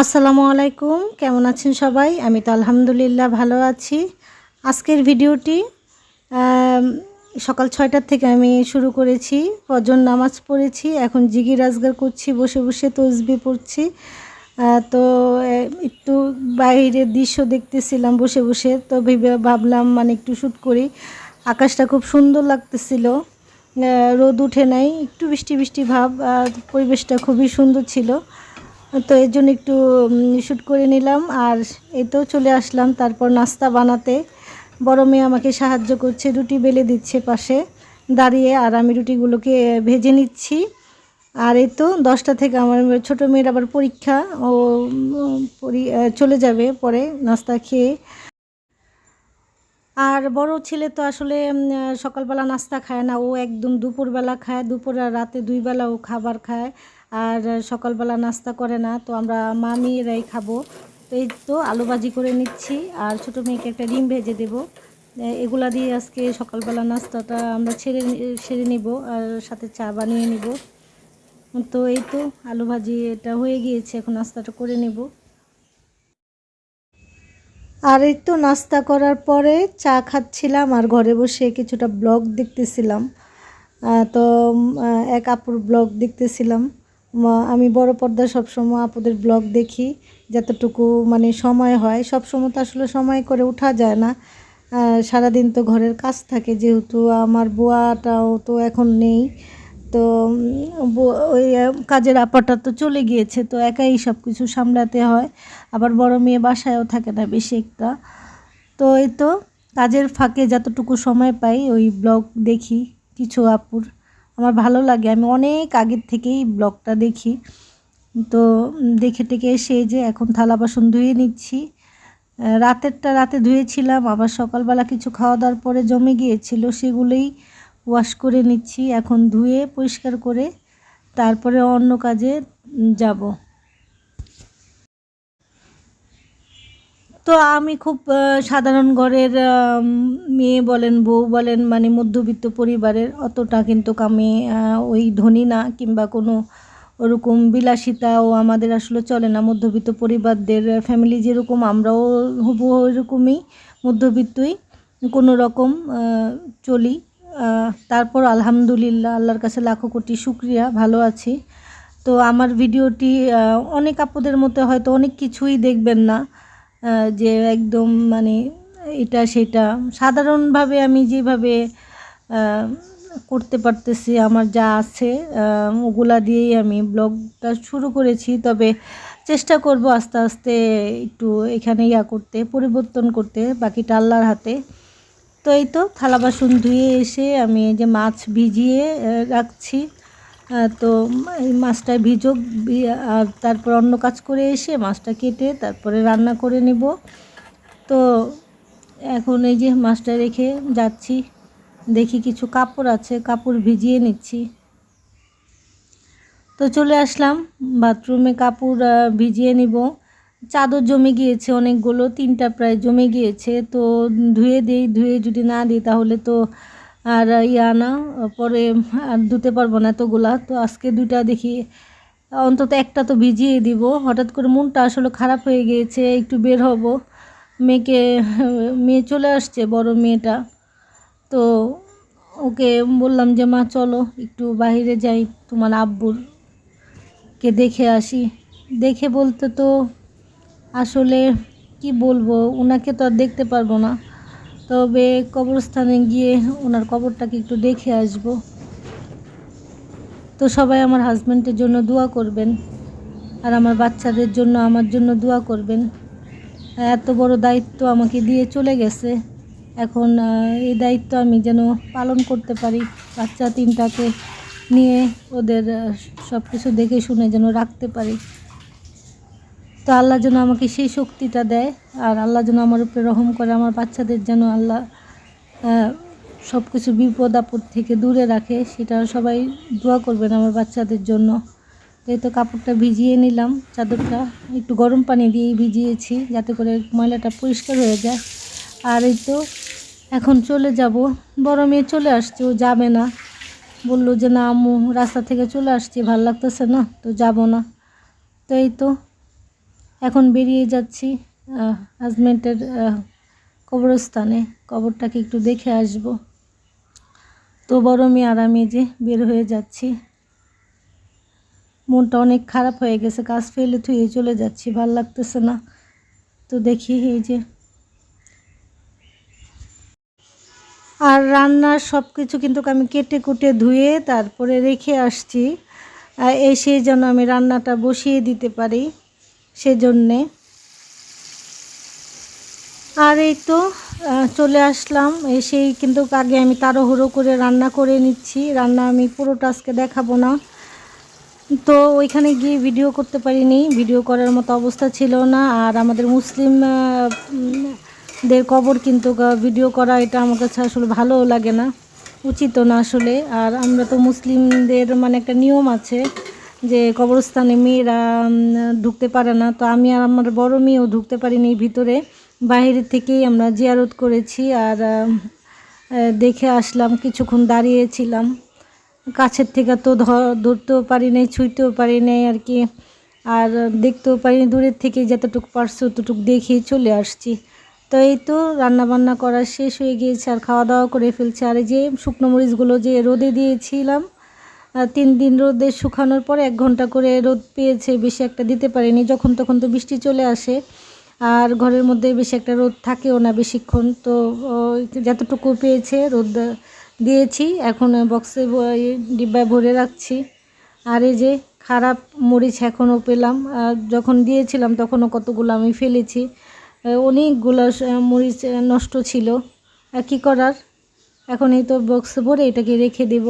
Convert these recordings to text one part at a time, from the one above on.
আসসালামু আলাইকুম। কেমন আছেন সবাই? আমি তো আলহামদুলিল্লাহ ভালো আছি। আজকের ভিডিওটি সকাল ছয়টার থেকে আমি শুরু করেছি। ফজর নামাজ পড়েছি, এখন জিগি রাজগার করছি, বসে বসে তসবি পড়ছি। তো একটু বাইরের দৃশ্য দেখতেছিলাম বসে বসে, তো ভেবে ভাবলাম মানে একটু শ্যুট করি। আকাশটা খুব সুন্দর লাগতেছিল। রোদ উঠে নাই, একটু বৃষ্টি বৃষ্টি ভাব পরিবেশটা খুবই সুন্দর ছিল। তো এর জন্য একটু শ্যুট করে নিলাম। আর এই তো চলে আসলাম তারপর নাস্তা বানাতে। বড় মেয়ে আমাকে সাহায্য করছে, রুটি বেলে দিচ্ছে পাশে দাঁড়িয়ে, আর আমি রুটিগুলোকে ভেজে নিচ্ছি। আর এই তো দশটা থেকে আমার ছোটো মেয়ের আবার পরীক্ষা, ও চলে যাবে পরে নাস্তা খেয়ে। আর বড় ছেলে তো আসলে সকালবেলা নাস্তা খায় না, ও একদম দুপুরবেলা খায়, দুপুর আর রাতে দুই বেলা ও খাবার খায়। আর সকালবেলা নাস্তা করে না, তো আমরা মামিরাই খাব। তো এই তো আলু ভাজি করে নিচ্ছি, আর ছোটো মেয়েকে একটা ডিম ভেজে দেবো। এগুলা দিয়ে আজকে সকালবেলা নাস্তাটা আমরা ছেড়ে সেরে নিব, আর সাথে চা বানিয়ে নিব। তো এই তো আলু ভাজি এটা হয়ে গিয়েছে, এখন নাস্তাটা করে নেব। আর এই তো নাস্তা করার পরে চা খাচ্ছিলাম, আর ঘরে বসে কিছুটা ব্লগ দেখতেছিলাম। তো এক আপুর ব্লগ দেখতেছিলাম। মা- আমি বড় পর্দা সবসময় আপুদের ব্লগ দেখি, যতটুকু মানে সময় হয়। সব সময় তো আসলে সময় করে ওঠা যায় না। সারাদিন তো ঘরের কাজ থাকে, যেহেতু আমার বুয়াটাও তো এখন নেই। তো ওই কাজের আপাটা তো চলে গিয়েছে, তো একাই সব কিছু সামলাতে হয়। আবার বড় মেয়ে বাসায়ও থাকে না বেশি একটা। তো এই তো, কাজের ফাঁকে যতটুকু সময় পাই, ওই ব্লগ দেখি কিছু আপুর। আমার ভালো লাগে। আমি অনেক আগের থেকেই ব্লগটা দেখি। তো দেখে টেকে এসে যে এখন থালা বাসন ধুয়ে নিচ্ছি। রাতেরটা রাতে ধুয়েছিলাম, আবার সকালবেলা কিছু খাওয়া দাওয়ার পরে জমে গিয়েছিল, সেগুলোই ওয়াশ করে নিচ্ছি। এখন ধুয়ে পরিষ্কার করে তারপরে অন্য কাজে যাব। তো আমি খুব সাধারণ ঘরের মেয়ে বলেন, বউ বলেন মানে মধ্যবিত্ত পরিবারের অতটা কিন্তু আমি ওই ধনী না কিংবা কোনো ওরকম বিলাসিতাও আমাদের আসলে চলে না। মধ্যবিত্ত পরিবারদের ফ্যামিলি যেরকম, আমরাও হবু ওইরকমই মধ্যবিত্তই, কোনো রকম চলি। তারপর আলহামদুলিল্লাহ, আল্লাহর কাছে লাখো কোটি শুক্রিয়া, ভালো আছি। তো আমার ভিডিওটি অনেক আপুদের মতো হয়তো অনেক কিছুই দেখবেন না। যে একদম মানে এটা সেটা। সাধারণভাবে আমি যেভাবে করতে পারতেছি, আমার যা আছে ওগুলা দিয়েই আমি ব্লগটা শুরু করেছি। তবে চেষ্টা করব আস্তে আস্তে একটু এখানে ইয়া করতে, পরিবর্তন করতে, বাকিটা আল্লাহর হাতে। তো এই তো, থালা বাসন ধুয়ে এসে আমি যে মাছ ভিজিয়ে রাখছি। তো এই মাছটা ভিজুক আর তারপর অন্য কাজ করে এসে মাছটা কেটে তারপরে রান্না করে নেব। তো এখন এই যে মাছটা রেখে যাচ্ছি, দেখি কিছু কাপড় আছে, কাপড় ভিজিয়ে নিচ্ছি। তো চলে আসলাম, বাথরুমে কাপড় ভিজিয়ে নিব। চাদর জমে গিয়েছে অনেকগুলো, তিনটা প্রায় জমে গিয়েছে, তো ধুয়ে দিই, ধুয়ে যদি না দিই তাহলে তো আর ইয়া না, পরে আর ধুতে পারব না এতগুলা। তো আজকে দুইটা দেখি, অন্তত একটা তো ভিজিয়ে দিব। হঠাৎ করে মনটা আসলে খারাপ হয়ে গিয়েছে, একটু বের হব। মেয়েকে, মেয়ে চলে আসছে, বড় মেয়েটা। তো ওকে বললাম যে, মা, চলো, একটু বাইরে যাই, তোমার আব্বুর কে দেখে আসি। দেখে বলতে তো আসলে কি বলব ওনাকে তো আর দেখতে পারব না। তবে কবরস্থানে গিয়ে ওনার কবরটাকে একটু দেখে আসব। তো সবাই আমার হাজব্যান্ডের জন্য দোয়া করবেন আর আমার বাচ্চাদের জন্য আমার জন্য দোয়া করবেন। এত বড় দায়িত্ব আমাকে দিয়ে চলে গেছে। এখন এই দায়িত্ব আমি যেন পালন করতে পারি, বাচ্চা তিনটাকে নিয়ে ওদের সব কিছু দেখে শুনে যেন রাখতে পারি। তো আল্লাহ যেন আমাকে সেই শক্তিটা দেয় আর আল্লাহ যেন আমার উপরে রহম করে, আমার বাচ্চাদের যেন আল্লাহ সব কিছু বিপদ আপদ থেকে দূরে রাখে, সেটা সবাই দোয়া করবেন আমার বাচ্চাদের জন্য। এই তো কাপড়টা ভিজিয়ে নিলাম, চাদরটা একটু গরম পানি দিয়েই ভিজিয়েছি যাতে করে ময়লাটা পরিষ্কার হয়ে যায়। আর এই তো এখন চলে যাব, বড় মেয়ে চলে আসছে, ও যাবে না। বলল যে না আম্মু, রাস্তা থেকে চলে আসছি, ভালো লাগতেছে না, তো যাব না। তো এই তো এখন বেরিয়ে যাচ্ছি হাজব্যান্ডের কবরস্থানে। কবরটাকে একটু দেখে আসব। তো বড় মেয়ে আর আমি যে বের হয়ে যাচ্ছি, মনটা অনেক খারাপ হয়ে গেছে, কাজ ফেলে থুয়ে চলে যাচ্ছি, ভালো লাগতেছে না। তো দেখি এই যে আর রান্নার সব কিছু কিন্তু আমি কেটে কুটে ধুয়ে তারপরে রেখে আসছি এসে যেন আমি রান্নাটা বসিয়ে দিতে পারি। সেজন্যে। আর এই তো চলে আসলাম। এসেই কিন্তু আগে আমি তাড়াহুড়ো করে রান্না করে নিচ্ছি। রান্না আমি পুরোটা আজকে দেখাবো না। তো ওইখানে গিয়ে ভিডিও করতে পারিনি। ভিডিও করার মতো অবস্থা ছিল না। আর আমাদের মুসলিম দের কবর কিন্তু ভিডিও করা এটা আমার কাছে আসলে ভালোও লাগে না। উচিত না আসলে। আর আমরা তো মুসলিমদের মানে একটা নিয়ম আছে। যে কবরস্থানে মেয়েরা ঢুকতে পারে না। তো আমি আর আমার বড় মেয়েও ঢুকতে পারিনি ভিতরে। বাইরে থেকেই আমরা জিয়ারত করেছি আর দেখে আসলাম কিছুক্ষণ দাঁড়িয়েছিলাম। কাছের থেকে তো ধরতেও পারি নাই ছুঁইতেও পারি নাই আর কি। আর দেখতেও পারি নাই, দূরের থেকে যতটুকু পারছি ততটুকু দেখেই চলে আসছি। তো এই তো রান্নাবান্না করা শেষ হয়ে গিয়েছে আর খাওয়া দাওয়া করে ফেলছে। আর যে শুকনো মরিচগুলো যে রোদে দিয়েছিলাম তিন দিন রোদে শুকানোর পরে এক ঘণ্টা করে রোদ পেয়েছে, বেশি একটা দিতে পারিনি। যখন তখন তো বৃষ্টি চলে আসে, আর ঘরের মধ্যে বেশি একটা রোদ থাকেও না বেশিক্ষণ। তো যতটুকু পেয়েছে রোদ দিয়েছি, এখন বক্সে ডিব্বায় ভরে রাখছি। আর এই যে খারাপ মরিচ এখনও পেলাম যখন দিয়েছিলাম তখনও কতগুলো আমি ফেলেছি। অনেকগুলো মরিচ নষ্ট ছিল। কী করার? এখন এই তো বক্সে ভরে এটাকে রেখে দেব।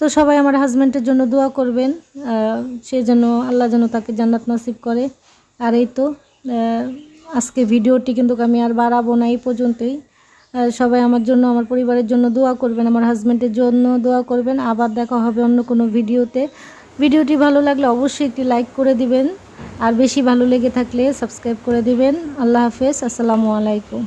তো সবাই আমার হাজব্যান্ডের জন্য দোয়া করবেন সে যেন আল্লাহ যেন তাকে জান্নাত নসিব করে। আর এই তো আজকে ভিডিওটি কিন্তু আমি আর বাড়াবো না এই পর্যন্তই। সবাই আমার জন্য, আমার পরিবারের জন্য দোয়া করবেন, আমার হাজব্যান্ডের জন্য দোয়া করবেন। আবার দেখা হবে অন্য কোনো ভিডিওতে। ভিডিওটি ভালো লাগলে অবশ্যই একটি লাইক করে দিবেন। আর বেশি ভালো লেগে থাকলে সাবস্ক্রাইব করে দিবেন। আল্লাহ হাফেজ, আসসালামু আলাইকুম।